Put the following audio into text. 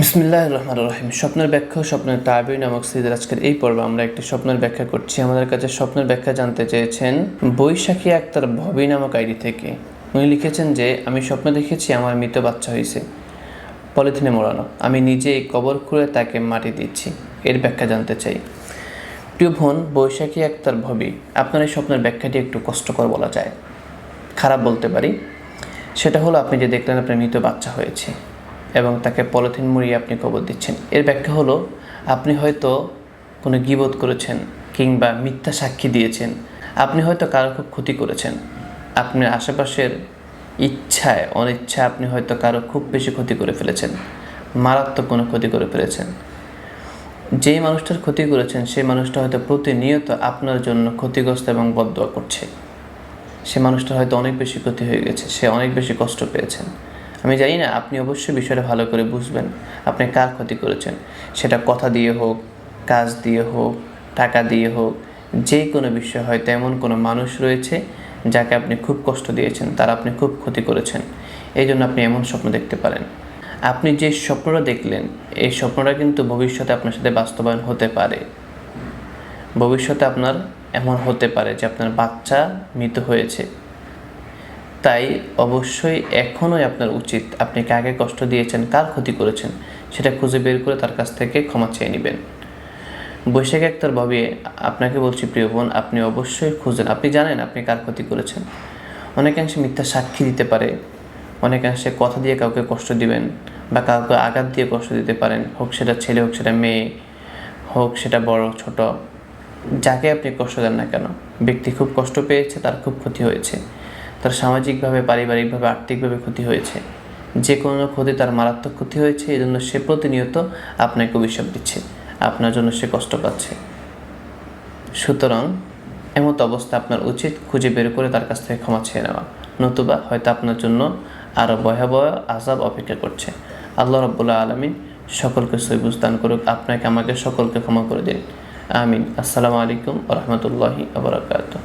বিসমিল্লাহ রহমান রহিম স্বপ্নের ব্যাখ্যা স্বপ্নের তাবি নামক সিরিজের আজকের এই পর্বে আমরা একটি স্বপ্নের ব্যাখ্যা করছি। আমাদের কাছে স্বপ্নের ব্যাখ্যা জানতে চেয়েছেন বৈশাখী আক্তার ভবি নামক আইডি থেকে। উনি লিখেছেন যে, আমি স্বপ্ন দেখেছি, আমার মৃত বাচ্চা হয়েছে পলিথিনে মোড়ানো। আমি নিজেই কবর খুঁড়ে তাকে মাটি দিচ্ছি। এর ব্যাখ্যা জানতে চাই। প্রিয় বোন, বৈশাখী আক্তার ভবি, আপনার এই স্বপ্নের ব্যাখ্যাটি একটু কষ্টকর বলা যায়। খারাপ বলতে পারি। সেটা হলো, আপনি যে দেখলেন আপনার মৃত বাচ্চা হয়েছে। এবং তাকে পলিথিন মুড়িয়ে আপনি কবর দিচ্ছেন। এর ব্যাখ্যা হলো, আপনি হয়তো কোনো গিবোধ করেছেন কিংবা মিথ্যা সাক্ষী দিয়েছেন। আপনি হয়তো কারও খুব ক্ষতি করেছেন। আপনার আশেপাশের ইচ্ছায় অনিচ্ছায় আপনি হয়তো কারও খুব বেশি ক্ষতি করে ফেলেছেন। মারাত্মক কোনো ক্ষতি করে ফেলেছেন। যেই মানুষটার ক্ষতি করেছেন, সেই মানুষটা হয়তো প্রতিনিয়ত আপনার জন্য ক্ষতিগ্রস্ত এবং বদয়া করছে। সে মানুষটার হয়তো অনেক বেশি ক্ষতি হয়ে গেছে, সে অনেক বেশি কষ্ট পেয়েছেন। আমি জানি না, আপনি অবশ্যই বিষয়টা ভালো করে বুঝবেন। আপনি কার ক্ষতি করেছেন? সেটা কথা দিয়ে হোক, কাজ দিয়ে হোক, টাকা দিয়ে হোক, যে কোনো বিষয় হয়তো এমন কোনো মানুষ রয়েছে যাকে আপনি খুব কষ্ট দিয়েছেন, তার আপনি খুব ক্ষতি করেছেন। এই জন্য আপনি এমন স্বপ্ন দেখতে পারেন। আপনি যে স্বপ্নটা দেখলেন, এই স্বপ্নটা কিন্তু ভবিষ্যতে আপনার সাথে বাস্তবায়ন হতে পারে। ভবিষ্যতে আপনার এমন হতে পারে যে আপনার বাচ্চা মৃত হয়েছে। তাই অবশ্যই এখনই আপনার উচিত, আপনি কাকে কষ্ট দিয়েছেন, কার ক্ষতি করেছেন, সেটা খুঁজে বের করে তার কাছ থেকে ক্ষমা চেয়ে নেবেন। বৈশাখ একটার ভাবে, আপনাকে বলছি প্রিয় বোন, আপনি অবশ্যই খুঁজেন, আপনি জানেন আপনি কার ক্ষতি করেছেন। অনেকাংশে মিথ্যা সাক্ষী দিতে পারে, অনেকাংশে কথা দিয়ে কাউকে কষ্ট দিবেন বা কাউকে আঘাত দিয়ে কষ্ট দিতে পারেন, হোক সেটা ছেলে, হোক সেটা মেয়ে, হোক সেটা বড়, ছোট, যাকে আপনি কষ্ট দেন না কেন। ব্যক্তি খুব কষ্ট পেয়েছে, তার খুব ক্ষতি হয়েছে। তার সামাজিকভাবে, পারিবারিকভাবে, আর্থিকভাবে ক্ষতি হয়েছে। যে কোনো ক্ষতি তার মারাত্মক ক্ষতি হয়েছে এই জন্য সে প্রতিনিয়ত আপনাকে অভিশাপ দিচ্ছে। আপনার জন্য সে কষ্ট পাচ্ছে। সুতরাং এমত অবস্থা আপনার উচিত, খুঁজে বের করে তার কাছ থেকে ক্ষমা চেয়ে নেওয়া। নতুবা হয়তো আপনার জন্য আরও ভয়াবহ আজাব অপেক্ষা করছে। আল্লাহ রব্বুল্লাহ আলমিন সকলকে সৈবুজ দান করুক, আপনাকে, আমাকে সকলকে ক্ষমা করে দিন। আমিন। আসসালামু আলাইকুম রহমতুল্লাহি আবরাকাত